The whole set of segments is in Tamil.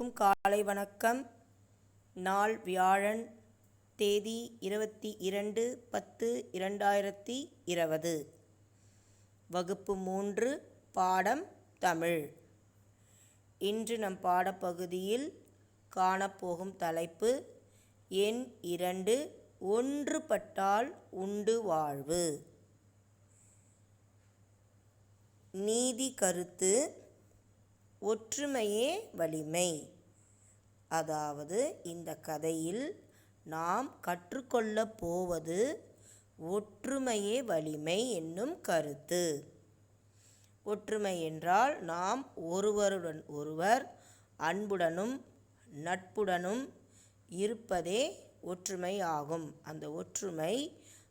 அனைவருக்கும் காலை வணக்கம். நாள் வியாழன் தேதி இருபத்தி இரண்டு பத்து இரண்டாயிரத்தி இருபது. வகுப்பு மூன்று பாடம் தமிழ். இன்று நம் பாடப்பகுதியில் காணப்போகும் தலைப்பு எண் இரண்டு ஒன்றுபட்டால் உண்டு வாழ்வு. நீதி கருத்து ஒற்றுமையே வலிமை. அதாவது இந்த கதையில் நாம் கற்றுக்கொள்ளப் போவது ஒற்றுமையே வலிமை என்னும் கருத்து. ஒற்றுமை என்றால் நாம் ஒருவருடன் ஒருவர் அன்புடனும் நட்புடனும் இருப்பதே ஒற்றுமை ஆகும். அந்த ஒற்றுமை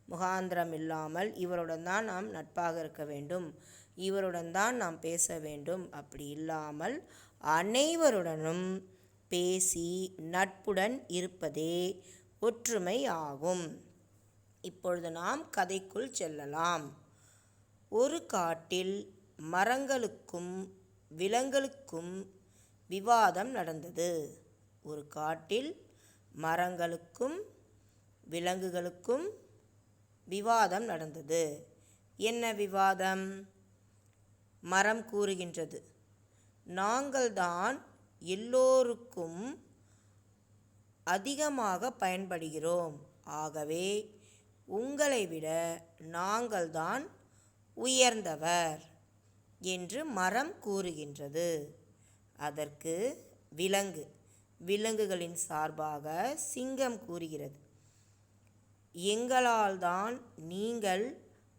முகாந்திரம் இல்லாமல் இவருடன் தான் நாம் நட்பாக இருக்க வேண்டும். இவருடன் தான் நாம் பேச வேண்டும். அப்படி இல்லாமல் அனைவருடனும் பேசி நட்புடன் இருப்பதே ஒற்றுமை ஆகும். இப்பொழுது நாம் கதைக்குள் செல்லலாம். ஒரு காட்டில் மரங்களுக்கும் விலங்குகளுக்கும் விவாதம் நடந்தது. ஒரு காட்டில் மரங்களுக்கும் விலங்குகளுக்கும் விவாதம் நடந்தது. என்ன விவாதம்? மரம் கூறுகின்றது. நாங்கள்தான் எல்லோருக்கும் அதிகமாக பயன்படுகிறோம். ஆகவே உங்களை விட நாங்கள்தான் உயர்ந்தவர் என்று மரம் கூறுகின்றது. அதற்கு விலங்கு விலங்குகளின் சார்பாக சிங்கம் கூறுகிறது. எங்களால் தான் நீங்கள்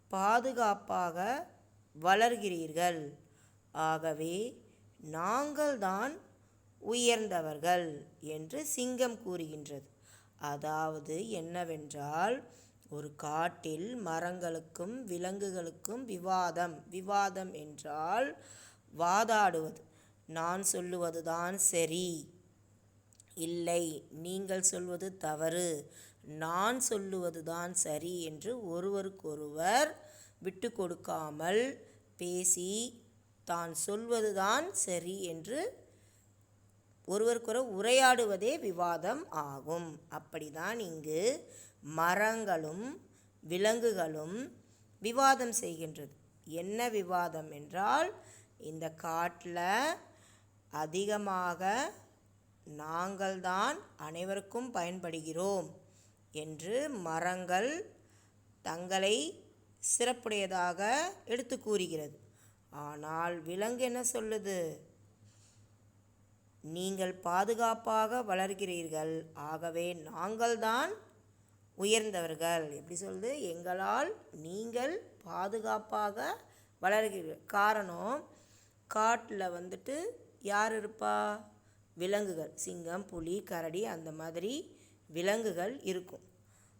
பாதுகாப்பாக வளர்கிறீர்கள். ஆகவே நாங்கள்தான் உயர்ந்தவர்கள் என்று சிங்கம் கூறுகின்றது. அதாவது என்னவென்றால் ஒரு காட்டில் மரங்களுக்கும் விலங்குகளுக்கும் விவாதம் விவாதம் என்றால் வாதாடுவது. நான் சொல்லுவதுதான் சரி. இல்லை நீங்கள் சொல்வது தவறு. நான் சொல்லுவதுதான் சரி என்று ஒருவருக்கொருவர் விட்டு கொடுக்காமல் பேசி தான் சொல்வதுதான் சரி என்று ஒருவருக்கொரு உரையாடுவதே விவாதம் ஆகும். அப்படிதான் இங்கு மரங்களும் விலங்குகளும் விவாதம் செய்கின்றது. என்ன விவாதம் என்றால் இந்த காட்டில் அதிகமாக நாங்கள்தான் அனைவருக்கும் பயன்படுகிறோம் என்று மரங்கள் தங்களை சிறப்புடையதாக எடுத்து கூறுகிறது. ஆனால் விலங்கு என்ன சொல்லுது? நீங்கள் பாதுகாப்பாக வளர்கிறீர்கள். ஆகவே நாங்கள்தான் உயர்ந்தவர்கள். எப்படி சொல்லுது? எங்களால் நீங்கள் பாதுகாப்பாக வளர்கிறீர்கள். காரணம் காட்டில் வந்துட்டு யார் இருப்பா? விலங்குகள். சிங்கம் புலி கரடி அந்த மாதிரி விலங்குகள் இருக்கும்.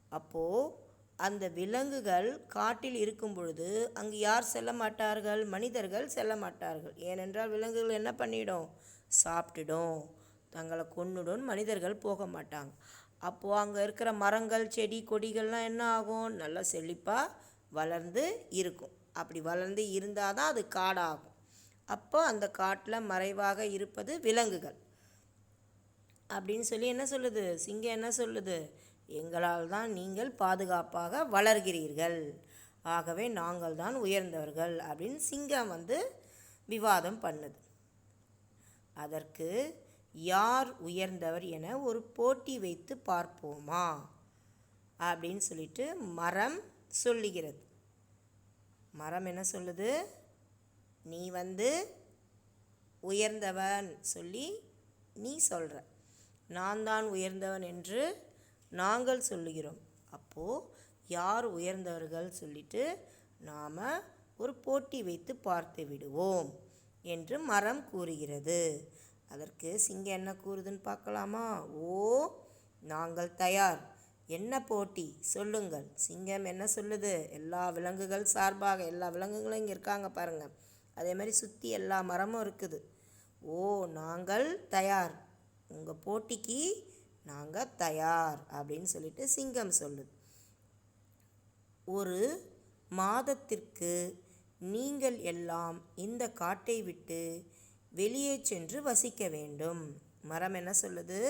அப்போது அந்த விலங்குகள் காட்டில் இருக்கும் பொழுது அங்கு யார் செல்ல மாட்டார்கள்? மனிதர்கள் செல்ல மாட்டார்கள். ஏனென்றால் விலங்குகள் என்ன பண்ணிடும்? சாப்பிட்டுடும் தங்களை கொன்னுடும். மனிதர்கள் போக மாட்டாங்க. அப்போது அங்கே இருக்கிற மரங்கள் செடி கொடிகள்லாம் என்ன ஆகும்? நல்லா செழிப்பாக வளர்ந்து இருக்கும். அப்படி வளர்ந்து இருந்தால் தான் அது காடாகும். அப்போ அந்த காட்டில் மறைவாக இருப்பது விலங்குகள். அப்படின்னு சொல்லி என்ன சொல்லுது? சிங்கம் என்ன சொல்லுது? எங்களால் தான் நீங்கள் பாதுகாப்பாக வளர்கிறீர்கள். ஆகவே நாங்கள் தான் உயர்ந்தவர்கள் அப்படின்னு சிங்கம் வந்து விவாதம் பண்ணுது. அதற்கு யார் உயர்ந்தவர் என ஒரு போட்டி வைத்து பார்ப்போமா? அப்படின்னு சொல்லிட்டு மரம் சொல்லுகிறது. மரம் என்ன சொல்லுது? நீ வந்து உயர்ந்தவன் சொல்லி நீ சொல்கிற நான் தான் உயர்ந்தவன் என்று நாங்கள் சொல்லுகிறோம். அப்போது யார் உயர்ந்தவர்கள் சொல்லிட்டு நாம் ஒரு போட்டி வைத்து பார்த்து விடுவோம் என்று மரம் கூறுகிறது. அதற்கு சிங்கம் என்ன கூறுதுன்னு பார்க்கலாமா? ஓ நாங்கள் தயார். என்ன போட்டி? சொல்லுங்கள். சிங்கம் என்ன சொல்லுது? எல்லா விலங்குகள் சார்பாக எல்லா விலங்குகளும் இங்கே இருக்காங்க பாருங்கள் அதே மாதிரி சுற்றி எல்லா மரமும் இருக்குது. ஓ நாங்கள் தயார். உங்கள் போட்டிக்கு நாங்கள் தயார் அப்படின்னு சொல்லிட்டு சிங்கம் சொல்லுது. ஒரு மாதத்திற்கு நீங்கள் எல்லாம் இந்த காட்டை விட்டு வெளியே சென்று வசிக்க வேண்டும். மரம் என்ன சொல்லுது?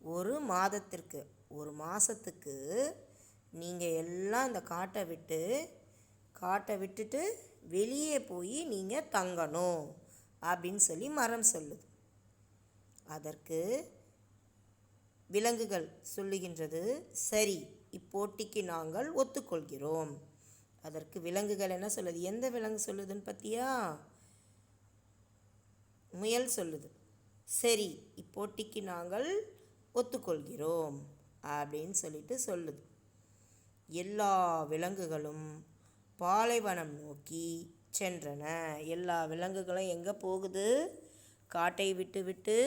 ஒரு மாதத்திற்கு ஒரு மாதத்துக்கு நீங்கள் எல்லாம் இந்த காட்டை விட்டு காட்டை விட்டுட்டு வெளியே போய் நீங்கள் தங்கணும் அப்படின்னு சொல்லி மரம் சொல்லுது. அதற்கு விலங்குகள் சொல்லுகின்றது சரி இப்போட்டிக்கு நாங்கள் ஒத்துக்கொள்கிறோம். அதற்கு விலங்குகள் என்ன சொல்லுது? எந்த விலங்கு சொல்லுதுன்னு பார்த்தியா? முயல் சொல்லுது. சரி இப்போட்டிக்கு நாங்கள் ஒத்துக்கொள்கிறோம். அப்படின்னு சொல்லிட்டு சொல்லுது. எல்லா விலங்குகளும் பாலைவனம் நோக்கி சென்றன. எல்லா விலங்குகளும் எங்கே போகுது? காட்டை விட்டு விட்டு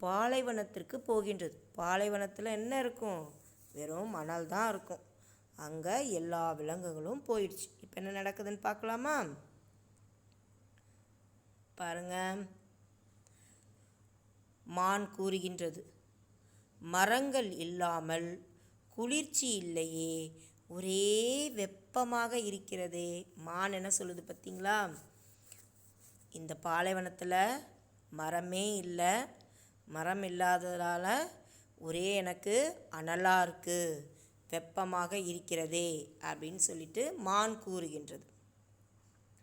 பாலைவனத்திற்கு போகின்றது. பாலைவனத்தில் என்ன இருக்கும்? வெறும் மணல் தான் இருக்கும். அங்கே எல்லா விலங்குகளும் போயிடுச்சு. இப்போ என்ன நடக்குதுன்னு பார்க்கலாமா? பாருங்க. மான் கூறுகின்றது. மரங்கள் இல்லாமல் குளிர்ச்சி இல்லையே. ஒரே வெப்பமாக இருக்கிறதே. மான் என்ன சொல்லுது பார்த்தீங்களா இந்த பாலைவனத்தில் மரமே இல்லை. மரம் இல்லாததால் ஒரே எனக்கு அனலாக இருக்குது வெப்பமாக இருக்கிறதே அப்படின்னு சொல்லிட்டு மான் கூறுகின்றது.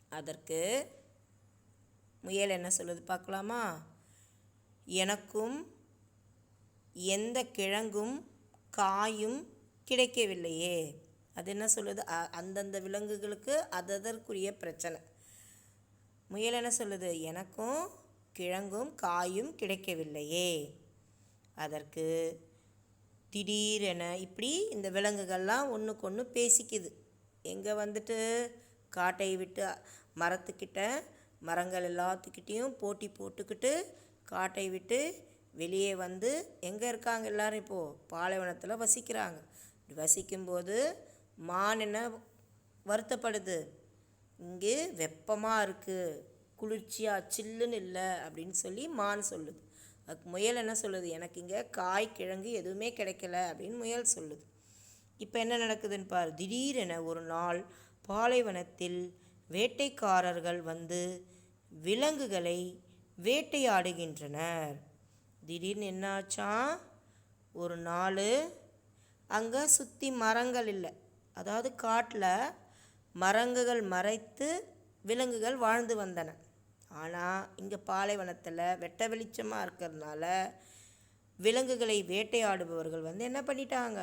அதற்கு முயல் என்ன சொல்லுது பார்க்கலாமா? எனக்கும் எந்த கிழங்கும் காயும் கிடைக்கவில்லையே. அது என்ன சொல்லுது? அ- அந்தந்த விலங்குகளுக்கு அததற்குரிய பிரச்சனை. முயல் என்ன சொல்லுது? எனக்கும் கிழங்கும் காயும் கிடைக்கவில்லையே. அதற்கு திடீரென இப்படி இந்த விலங்குகள்லாம் ஒன்றுக்கு ஒன்று பேசிக்குது. எங்கே வந்துட்டு காட்டை விட்டு மரத்துக்கிட்ட மரங்கள் எல்லாத்துக்கிட்டேயும் போட்டி போட்டுக்கிட்டு காட்டை விட்டு வெளியே வந்து எங்கே இருக்காங்க எல்லோரும் இப்போது பாலைவனத்தில் வசிக்கிறாங்க. வசிக்கும்போது மான் என்ன வருத்தப்படுது? இங்கே வெப்பமாக இருக்குது குளிர்ச்சியாக சில்லுன்னு இல்லை அப்படின்னு சொல்லி மான் சொல்லுது. அதுக்கு முயல் என்ன சொல்லுது? எனக்கு இங்கே காய் கிழங்கு எதுவுமே கிடைக்கல அப்படின்னு முயல் சொல்லுது. இப்போ என்ன நடக்குதுன்னு பார். திடீரென ஒரு நாள் பாலைவனத்தில் வேட்டைக்காரர்கள் வந்து விலங்குகளை வேட்டையாடுகின்றனர். திடீர்னு என்னாச்சாம் ஒரு நாள் அங்கே சுற்றி மரங்கள் இல்லை. அதாவது காட்டில் மரங்குகள் மறைத்து விலங்குகள் வாழ்ந்து வந்தன. ஆனால் இங்கே பாலைவனத்தில் வெட்ட வெளிச்சமாக இருக்கிறதுனால விலங்குகளை வேட்டையாடுபவர்கள் வந்து என்ன பண்ணிட்டாங்க?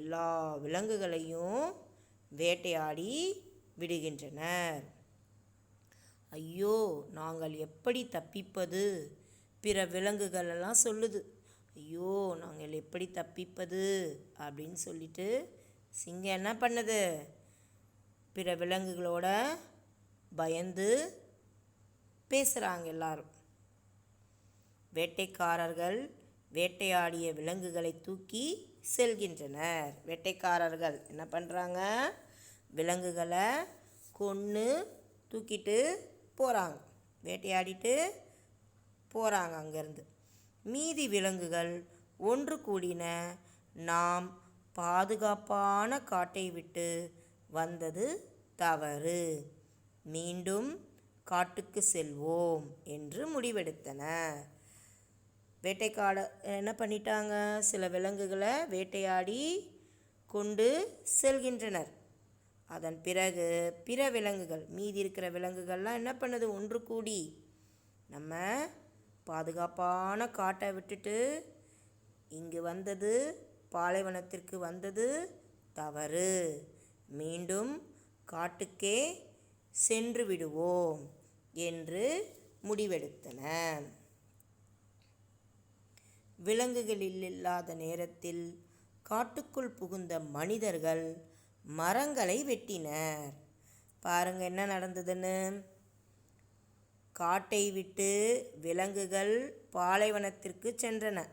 எல்லா விலங்குகளையும் வேட்டையாடி விடுகின்றனர். ஐயோ நாங்கள் எப்படி தப்பிப்பது? பிற விலங்குகள் எல்லாம் சொல்லுது. ஐயோ நாங்கள் எப்படி தப்பிப்பது? அப்படின்னு சொல்லிட்டு சிங்கம் என்ன பண்ணுது? பிற விலங்குகளோட பயந்து பேசுகிறாங்க எல்லாரும். வேட்டைக்காரர்கள் வேட்டையாடிய விலங்குகளை தூக்கி செல்கின்றனர். வேட்டைக்காரர்கள் என்ன பண்ணுறாங்க விலங்குகளை கொன்று தூக்கிட்டு போகிறாங்க வேட்டையாடிட்டு போகிறாங்க அங்கேருந்து. மீதி விலங்குகள் ஒன்று கூடின நாம் பாதுகாப்பான காட்டை விட்டு வந்தது தவறு. மீண்டும் காட்டுக்கு செல்வோம் என்று முடிவெடுத்தன. வேட்டைக்காட என்ன பண்ணிட்டாங்க? சில விலங்குகளை வேட்டையாடி கொண்டு செல்கின்றனர். அதன் பிறகு பிற விலங்குகள் மீதி இருக்கிற விலங்குகள்லாம் என்ன பண்ணுது? ஒன்று கூடி நம்ம பாதுகாப்பான காட்டை விட்டுட்டு இங்கு வந்தது பாலைவனத்திற்கு வந்தது தவறு. மீண்டும் காட்டுக்கே சென்று விடுவோம் என்று முடிவெடுத்தன. விலங்குகளில் இல்லாத நேரத்தில் காட்டுக்குள் புகுந்த மனிதர்கள் மரங்களை வெட்டினர். பாருங்க என்ன நடந்ததுன்னு? காட்டை விட்டு விலங்குகள் பாலைவனத்திற்கு சென்றன.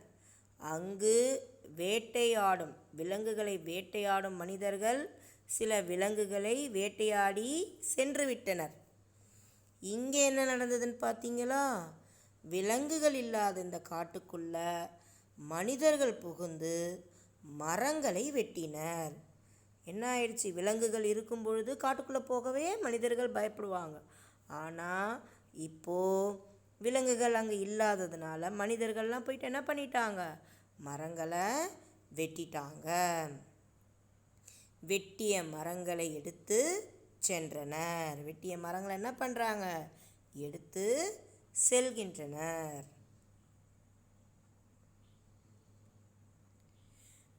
அங்கு வேட்டையாடும் விலங்குகளை வேட்டையாடும் மனிதர்கள் சில விலங்குகளை வேட்டையாடி சென்று விட்டனர் இங்கே என்ன நடந்ததுன்னு பார்த்தீங்களா? விலங்குகள் இல்லாத இந்த காட்டுக்குள்ள மனிதர்கள் புகுந்து மரங்களை வெட்டினர். என்ன ஆயிடுச்சு? விலங்குகள் இருக்கும் பொழுது காட்டுக்குள்ளே போகவே மனிதர்கள் பயப்படுவாங்க. ஆனால் இப்போது விலங்குகள் அங்கே இல்லாததுனால மனிதர்கள்லாம் போயிட்டு என்ன பண்ணிட்டாங்க? மரங்களை வெட்டிட்டாங்க. வெட்டிய மரங்களை எடுத்து சென்றனர். வெட்டிய மரங்களை என்ன பண்ணுறாங்க எடுத்து செல்கின்றனர்.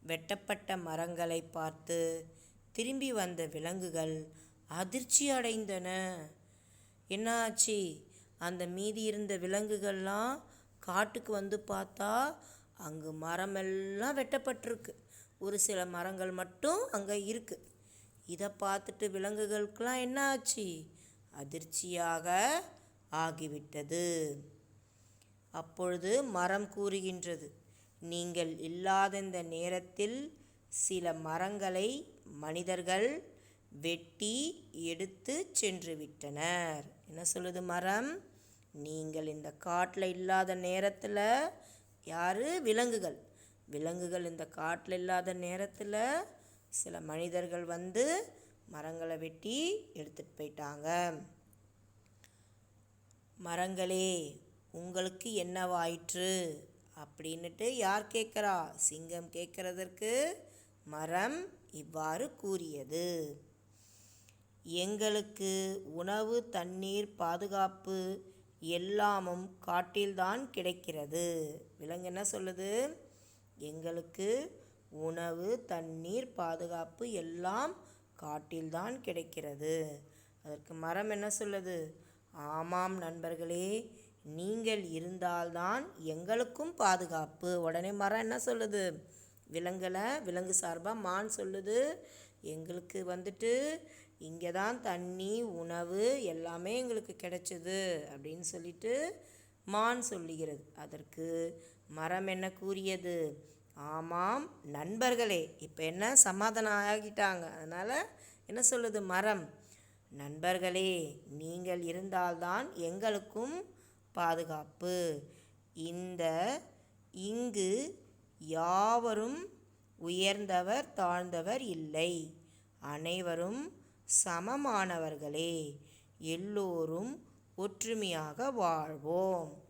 வெட்டப்பட்ட மரங்களை பார்த்து திரும்பி வந்த விலங்குகள் அதிர்ச்சி அடைந்தன. என்னாச்சு? அந்த மீதி இருந்த விலங்குகள்லாம் காட்டுக்கு வந்து பார்த்தா அங்கு மரமெல்லாம் வெட்டப்பட்டிருக்கு. ஒரு சில மரங்கள் மட்டும் அங்கே இருக்குது இதை பார்த்துட்டு விலங்குகளுக்கெல்லாம் என்ன ஆச்சு? அதிர்ச்சியாக ஆகிவிட்டது. அப்பொழுது மரம் கூறுகின்றது நீங்கள் இல்லாத இந்த நேரத்தில் சில மரங்களை மனிதர்கள் வெட்டி எடுத்து சென்று விட்டனர். என்ன சொல்லுது மரம்? நீங்கள் இந்த காட்டில் இல்லாத நேரத்தில் யார்? விலங்குகள். விலங்குகள் இந்த காட்டில் இல்லாத நேரத்தில் சில மனிதர்கள் வந்து மரங்களை வெட்டி எடுத்துகிட்டு போயிட்டாங்க. மரங்களே உங்களுக்கு என்னவாயிற்று? அப்படின்னுட்டு யார் கேட்குறா? சிங்கம் கேட்குறதற்கு மரம் இவ்வாறு கூறியது. எங்களுக்கு உணவு தண்ணீர் பாதுகாப்பு எல்லாமும் காட்டில்தான் கிடைக்கிறது. விலங்கு என்ன சொல்லுது? எங்களுக்கு உணவு தண்ணீர் பாதுகாப்பு எல்லாம் காட்டில்தான் கிடைக்கிறது. அதற்கு மரம் என்ன சொல்லுது? ஆமாம் நண்பர்களே நீங்கள் இருந்தால்தான் எங்களுக்கும் பாதுகாப்பு. உடனே மரம் என்ன சொல்லுது? விலங்கலை விலங்கு சார்பாக மான் சொல்லுது. எங்களுக்கு வந்துட்டு இங்கே தான் தண்ணி உணவு எல்லாமே எங்களுக்கு கிடைச்சிது அப்படின்னு சொல்லிட்டு மான் சொல்லுகிறது. அதற்கு மரம் என்ன கூறியது? ஆமாம் நண்பர்களே. இப்போ என்ன சமாதானம் ஆகிட்டாங்க. அதனால் என்ன சொல்லுது? மரம். நண்பர்களே நீங்கள் இருந்தால்தான் எங்களுக்கும் பாதுகாப்பு. இந்த இங்கு யாவரும் உயர்ந்தவர் தாழ்ந்தவர் இல்லை. அனைவரும் சமமானவர்களே. எல்லோரும் ஒற்றுமையாக வாழ்வோம்.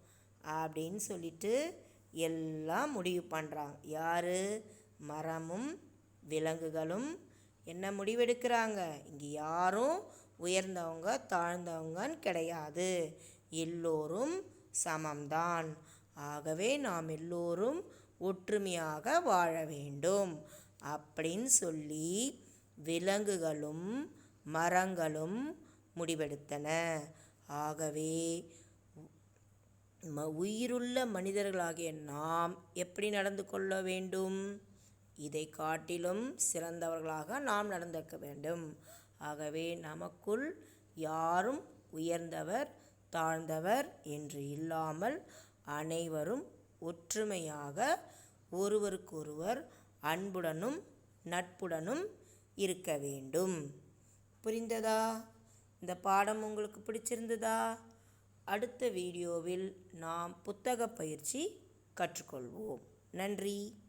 அப்படின்னு சொல்லிட்டு எல்லாம் முடிவு பண்ணுறாங்க யார்? மரமும் விலங்குகளும். என்ன முடிவெடுக்கிறாங்க? இங்கே யாரும் உயர்ந்தவங்க தாழ்ந்தவங்கன்னு கிடையாது. எல்லோரும் சமம்தான். ஆகவே நாம் எல்லோரும் ஒற்றுமையாக வாழ வேண்டும். அப்படின்னு சொல்லி விலங்குகளும் மரங்களும் முடிவெடுத்தன. ஆகவே ம உயிருள்ள மனிதர்களாகிய நாம் எப்படி நடந்து கொள்ள வேண்டும்? இதை காட்டிலும் சிறந்தவர்களாக நாம் நடந்திருக்க வேண்டும். ஆகவே நமக்குள் யாரும் உயர்ந்தவர் தாழ்ந்தவர் என்று இல்லாமல் அனைவரும் ஒற்றுமையாக ஒருவருக்கொருவர் அன்புடனும் நட்புடனும் இருக்க வேண்டும். புரிந்ததா? இந்த பாடம் உங்களுக்கு பிடிச்சிருந்ததா? அடுத்த வீடியோவில் நாம் புத்தக பயிற்சி கற்றுக்கொள்வோம். நன்றி.